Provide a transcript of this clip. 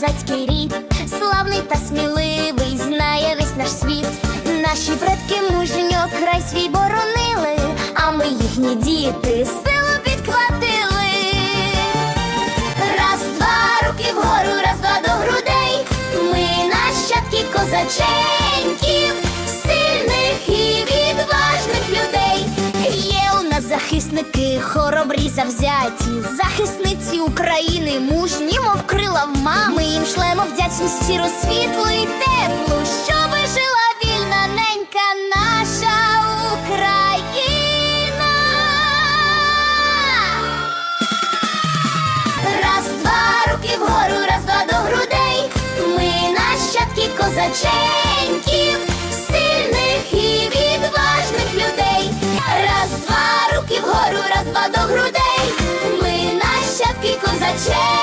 козацький рід, славний та сміливий, знає весь наш світ. Наші предки мужньо край свій боронили, а ми їхні діти силу підхватили. Раз, два руки вгору, раз, два до грудей. Ми нащадки козаченьків, сильних і відважних людей. Є у нас захисники, хоробрі завзяті, захисниці України, мужні мов в мами. Їм шлемо вдячність щиро світлу і теплу, щоби жила вільна ненька наша Україна. Раз, два, руки вгору, раз, два до грудей. Ми нащадки козаченьків, сильних і відважних людей. Раз, два, руки вгору, раз, два до грудей. Ми нащадки козаченьків,